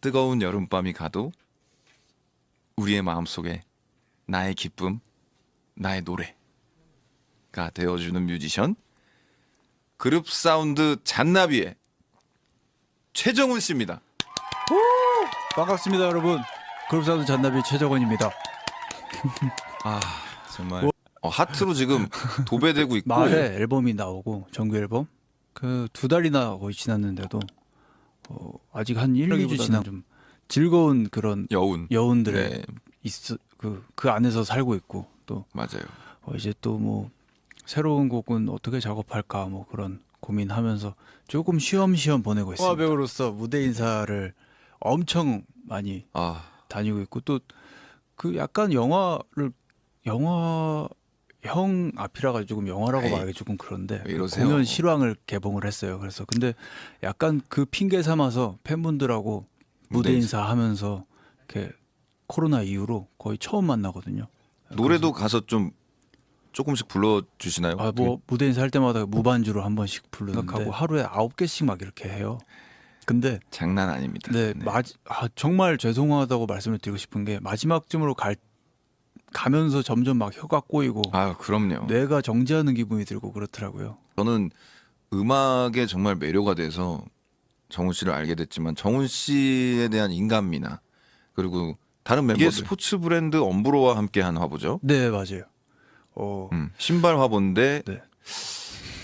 뜨거운 여름밤이 가도 우리의 마음속에 나의 기쁨, 나의 노래가 되어주는 뮤지션 그룹 사운드 잔나비의 최정훈 씨입니다. 반갑습니다, 여러분. 그룹 사운드 잔나비 최정원입니다. 아 정말 어, 하트로 지금 도배되고 있고 말에 앨범이 나오고 정규 앨범 그 두 달이나 거의 지났는데도 어, 아직 한 1, 2주 지나 좀 즐거운 그런 여운. 여운들의 네 그, 그 안에서 살고 있고 또 맞아요. 어, 이제 또 뭐 새로운 곡은 어떻게 작업할까 뭐 그런 고민하면서 조금 쉬엄쉬엄 보내고 있습니다. 배우로서 무대 인사를 엄청 많이 아 다니고 있고 또 그 약간 영화를 영화 형 앞이라 가지고 조금 영화라고 에이, 말하기 조금 그런데 왜 이러세요? 공연 실황을 개봉을 했어요. 그래서 근데 약간 그 핑계 삼아서 팬분들하고 무대 인사하면서 이렇게 코로나 이후로 거의 처음 만나거든요. 노래도 가서 좀 조금씩 불러 주시나요? 아, 뭐 무대 인사 할 때마다 무반주로 한 번씩 부르는데 하고 하루에 아홉 개씩 막 이렇게 해요. 근데 장난 아닙니다. 네, 마지, 아, 정말 죄송하다고 말씀을 드리고 싶은 게 마지막쯤으로 갈 가면서 점점 막 혀가 꼬이고 아 그럼요. 뇌가 정지하는 기분이 들고 그렇더라고요. 저는 음악에 정말 매료가 돼서 정훈 씨를 알게 됐지만 정훈 씨에 대한 인간미나 그리고 다른 멤버들 이게 스포츠 브랜드 엄브로와 함께한 화보죠. 네, 맞아요. 어, 음, 신발 화보인데 네.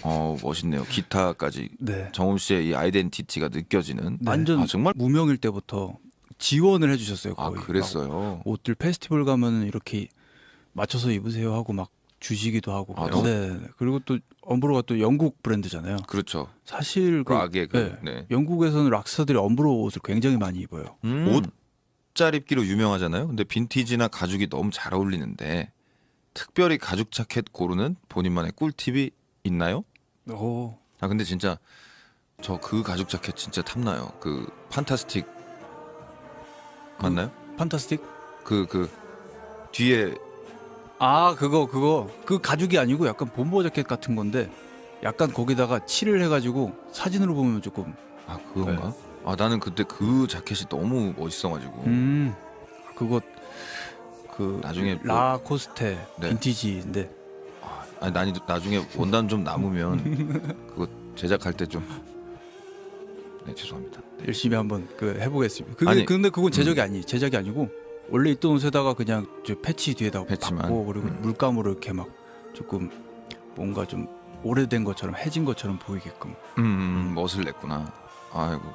어 멋있네요. 기타까지 네. 정훈 씨의 이 아이덴티티가 느껴지는 완전 아, 정말 무명일 때부터 지원을 해주셨어요. 아 거의. 그랬어요. 막 옷들 페스티벌 가면은 이렇게 맞춰서 입으세요 하고 막 주시기도 하고. 아, 그래요. 네. 그리고 또 엄브로가 또 영국 브랜드잖아요. 그렇죠. 사실 그, 락의 그 네. 네. 영국에서는 락스타들이 엄브로 옷을 굉장히 많이 입어요. 옷잘 입기로 유명하잖아요. 근데 빈티지나 가죽이 너무 잘 어울리는데 특별히 가죽 자켓 고르는 본인만의 꿀팁이 있나요? 오, 아 근데 진짜 저 그 가죽 자켓 진짜 탐나요. 그 판타스틱 맞나요? 판타스틱? 그 그 뒤에 아 그거 그거 그 가죽이 아니고 약간 본보 자켓 같은 건데 약간 거기다가 칠을 해가지고 사진으로 보면 조금 아 그건가? 아 나는 그때 그 자켓이 너무 멋있어가지고 음 그거 그 나중에 뭐- 라코스테 네. 빈티지인데 아, 아니 나중에 원단 좀 남으면 그거 제작할 때 좀 네 죄송합니다. 네. 열심히 한번 그 해보겠습니다. 그게 아니, 음. 근데 그건 제작이 아니 제작이 아니고 원래 있던 옷에다가 그냥 저 패치 뒤에다가 패치만? 받고 그리고 음. 물감으로 이렇게 막 조금 뭔가 좀 오래된 것처럼 해진 것처럼 보이게끔 음, 음 멋을 냈구나. 아이고